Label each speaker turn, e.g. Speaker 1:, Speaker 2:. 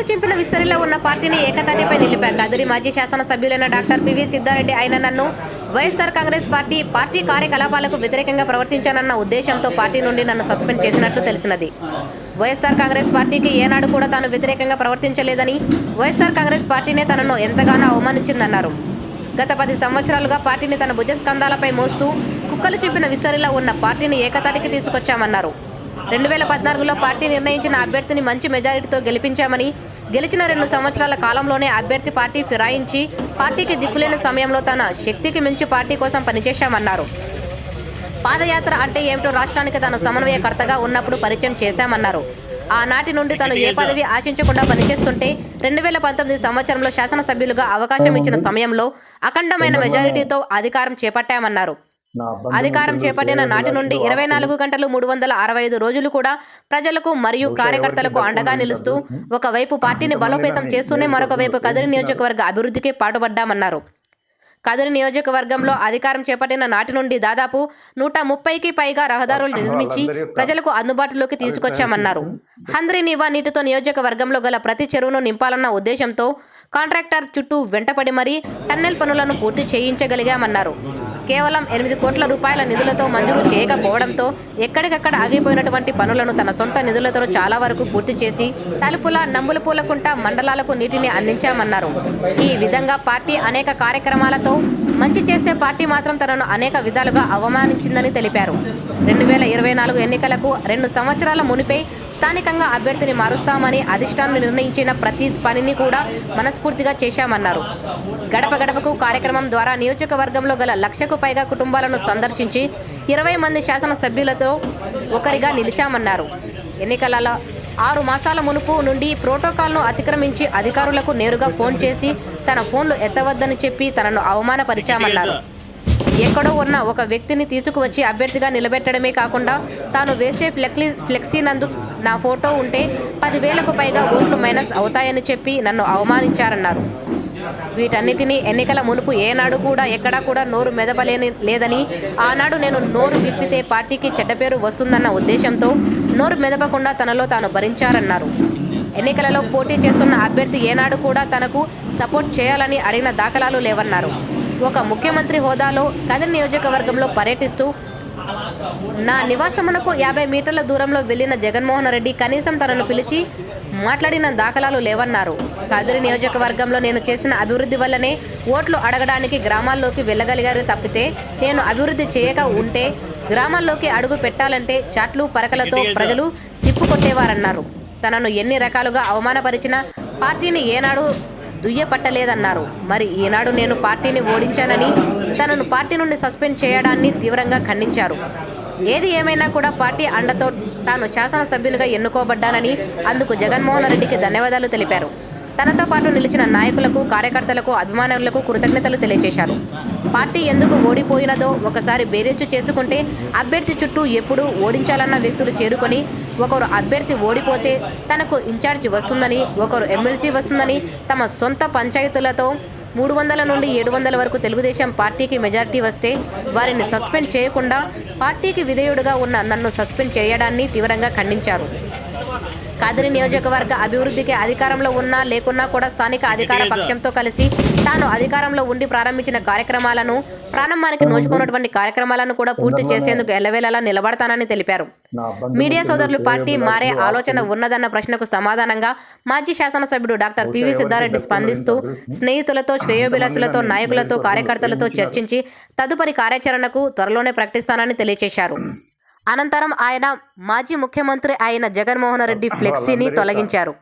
Speaker 1: కుక్కలు చింపిన విస్తరిలో ఉన్న పార్టీని ఏకతాటిపై నిలిపా కదిరి మాజీ శాసనసభ్యులైన డాక్టర్ పివి సిద్ధారెడ్డి ఆయన నన్ను వైఎస్ఆర్ కాంగ్రెస్ పార్టీ పార్టీ కార్యకలాపాలకు వ్యతిరేకంగా ప్రవర్తించానన్న ఉద్దేశంతో పార్టీ నుండి నన్ను సస్పెండ్ చేసినట్లు తెలిసినది. వైఎస్ఆర్ కాంగ్రెస్ పార్టీకి ఏనాడు కూడా తాను వ్యతిరేకంగా ప్రవర్తించలేదని వైఎస్ఆర్ కాంగ్రెస్ పార్టీనే తనను ఎంతగానో అవమానించిందన్నారు. గత పది సంవత్సరాలుగా పార్టీని తన భుజస్కంధాలపై మోస్తూ కుక్కలు చూపిన విస్తరిలో ఉన్న పార్టీని ఏకతాటికి తీసుకొచ్చామన్నారు. రెండు వేల పద్నాలుగులో పార్టీ నిర్ణయించిన అభ్యర్థిని మంచి మెజారిటీతో గెలిపించామని గెలిచిన రెండు సంవత్సరాల కాలంలోనే అభ్యర్థి పార్టీ ఫిరాయించి పార్టీకి దిక్కులేని సమయంలో తన శక్తికి మించి పార్టీ కోసం పనిచేశామన్నారు. పాదయాత్ర అంటే ఏమిటో రాష్ట్రానికి తాను సమన్వయకర్తగా ఉన్నప్పుడు పరిచయం చేశామన్నారు. ఆనాటి నుండి తను ఏ పదవి ఆశించకుండా పనిచేస్తుంటే రెండు వేల పంతొమ్మిది సంవత్సరంలో శాసనసభ్యులుగా అవకాశం ఇచ్చిన సమయంలో అఖండమైన మెజారిటీతో అధికారం చేపట్టామన్నారు. అధికారం చేపట్టిన నాటి నుండి ఇరవై నాలుగు గంటలు మూడు వందల అరవై ఐదు రోజులు కూడా ప్రజలకు మరియు కార్యకర్తలకు అండగా నిలుస్తూ ఒకవైపు పార్టీని బలోపేతం చేస్తూనే మరొక వైపు కదిరి నియోజకవర్గ అభివృద్ధికి పాటుపడ్డామన్నారు. కదిరి నియోజకవర్గంలో అధికారం చేపట్టిన నాటి నుండి దాదాపు నూట ముప్పైకి పైగా రహదారులు నిర్మించి ప్రజలకు అందుబాటులోకి తీసుకొచ్చామన్నారు. హంద్రి నివా నీటితో నియోజకవర్గంలో గల ప్రతి చెరువును నింపాలన్న ఉద్దేశంతో కాంట్రాక్టర్ చుట్టూ వెంటపడి మరీ టన్నెల్ పనులను పూర్తి చేయించగలిగామన్నారు. కేవలం ఎనిమిది కోట్ల రూపాయల నిధులతో మంజూరు చేయకపోవడంతో ఎక్కడికక్కడ ఆగిపోయినటువంటి పనులను తన సొంత నిధులతో చాలా వరకు పూర్తి చేసి తలుపుల నంబులపూలకుంట మండలాలకు నీటిని అందించామన్నారు. ఈ విధంగా పార్టీ అనేక కార్యక్రమాలతో మంచి చేసే పార్టీ మాత్రం తనను అనేక విధాలుగా అవమానించిందని తెలిపారు. రెండు వేల ఇరవై నాలుగు ఎన్నికలకు రెండు సంవత్సరాల మునిపై స్థానికంగా అభ్యర్థిని మారుస్తామని అధిష్టానం నిర్ణయించిన ప్రతి పనిని కూడా మనస్ఫూర్తిగా చేశామన్నారు. గడప గడపకు కార్యక్రమం ద్వారా నియోజకవర్గంలో గల లక్షకు పైగా కుటుంబాలను సందర్శించి ఇరవై మంది శాసనసభ్యులతో ఒకరిగా నిలిచామన్నారు. ఎన్నికలలో ఆరు మాసాల మునుపు నుండి ప్రోటోకాల్ను అతిక్రమించి అధికారులకు నేరుగా ఫోన్ చేసి తన ఫోన్లు ఎత్తవద్దని చెప్పి తనను అవమానపరిచామన్నారు. ఎక్కడో ఉన్న ఒక వ్యక్తిని తీసుకువచ్చి అభ్యర్థిగా నిలబెట్టడమే కాకుండా తాను వేసే ఫ్లెక్లీ ఫ్లెక్సీ నందు నా ఫోటో ఉంటే పదివేలకు పైగా ఓట్లు మైనస్ అవుతాయని చెప్పి నన్ను అవమానించారన్నారు. వీటన్నిటినీ ఎన్నికల మునుపు ఏనాడు కూడా ఎక్కడా కూడా నోరు మెదపలేని లేదని ఆనాడు నేను నోరు విప్పితే పార్టీకి చెడ్డపేరు వస్తుందన్న ఉద్దేశంతో నోరు మెదపకుండా తనలో తాను భరించారన్నారు. ఎన్నికలలో పోటీ చేస్తున్న అభ్యర్థి ఏనాడు కూడా తనకు సపోర్ట్ చేయాలని అడిగిన దాఖలాలు లేవన్నారు. ఒక ముఖ్యమంత్రి హోదాలో కదిరి నియోజకవర్గంలో పర్యటిస్తూ నా నివాసమునకు యాభై మీటర్ల దూరంలో వెళ్ళిన జగన్మోహన్ రెడ్డి కనీసం తనను పిలిచి మాట్లాడిన దాఖలాలు లేవన్నారు. కదిరి నియోజకవర్గంలో నేను చేసిన అభివృద్ధి వల్లనే ఓట్లు అడగడానికి గ్రామాల్లోకి వెళ్ళగలిగారు తప్పితే నేను అభివృద్ధి చేయక ఉంటే గ్రామాల్లోకి అడుగు పెట్టాలంటే చాట్లు పరకలతో ప్రజలు తిప్పుకొట్టేవారన్నారు తనను ఎన్ని రకాలుగా అవమానపరిచిన పార్టీని ఏనాడు దుయ్యపట్టలేదన్నారు. మరి ఈనాడు నేను పార్టీని ఓడించానని తనను పార్టీ నుండి సస్పెండ్ చేయడాన్ని తీవ్రంగా ఖండించారు. ఏది ఏమైనా కూడా పార్టీ అండతో తాను శాసనసభ్యునిగా ఎన్నుకోబడ్డానని అందుకు జగన్మోహన్ రెడ్డికి ధన్యవాదాలు తెలిపారు. తనతో పాటు నిలిచిన నాయకులకు కార్యకర్తలకు అభిమానులకు కృతజ్ఞతలు తెలియజేశారు. పార్టీ ఎందుకు ఓడిపోయినదో ఒకసారి బేరేజు చేసుకుంటే అభ్యర్థి చుట్టూ ఎప్పుడూ ఓడించాలన్న వ్యక్తులు చేరుకొని ఒకరు అభ్యర్థి ఓడిపోతే తనకు ఇన్ఛార్జ్ వస్తుందని ఒకరు ఎమ్మెల్సీ వస్తుందని తమ సొంత పంచాయతీలతో మూడు వందల నుండి ఏడు వందల వరకు తెలుగుదేశం పార్టీకి మెజార్టీ వస్తే వారిని సస్పెండ్ చేయకుండా పార్టీకి విధేయుడుగా ఉన్న నన్ను సస్పెండ్ చేయడాన్ని తీవ్రంగా ఖండించారు. కదిరి నియోజకవర్గ అభివృద్ధికి అధికారంలో ఉన్నా లేకున్నా కూడా స్థానిక అధికార పక్షంతో కలిసి తాను అధికారంలో ఉండి ప్రారంభించిన కార్యక్రమాలను ప్రారంభానికి నోచుకున్నటువంటి కార్యక్రమాలను కూడా పూర్తి చేసేందుకు ఎల్లవేళలా నిలబడతానని తెలిపారు. మీడియా సోదరులు పార్టీ మారే ఆలోచన ఉన్నదన్న ప్రశ్నకు సమాధానంగా మాజీ శాసనసభ్యుడు డాక్టర్ పివి సిద్ధారెడ్డి స్పందిస్తూ స్నేహితులతో శ్రేయోభిలాషులతో నాయకులతో కార్యకర్తలతో చర్చించి తదుపరి కార్యాచరణకు త్వరలోనే ప్రకటిస్తానని తెలియజేశారు అనంతరం ఆయన మాజీ ముఖ్యమంత్రి అయిన జగన్మోహన్ రెడ్డి ఫ్లెక్సీని తొలగించారు.